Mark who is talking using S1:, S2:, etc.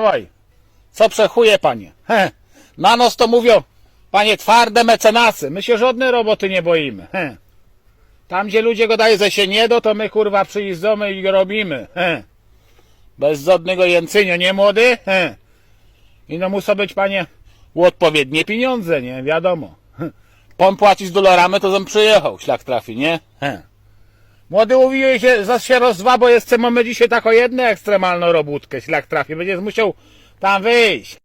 S1: dawaj. Co przechuje, panie? He. Na nos to mówią, panie twarde mecenasy. My się żadnej roboty nie boimy. He. Tam, gdzie ludzie go dają, że się nie do, to my kurwa przyjeżdżamy i robimy. He. Bez żadnego jęcynio, nie młody? He. I no muszą być, panie, odpowiednie pieniądze, nie? Wiadomo. He. Pan płacić dolarami, to zam przyjechał, szlak trafi, nie? He. Młody mówiłeś, się, zaś się rozdwa, bo jeszcze mamy dzisiaj taką jedną ekstremalną robótkę, szlak trafi. Będziesz musiał tam wyjść.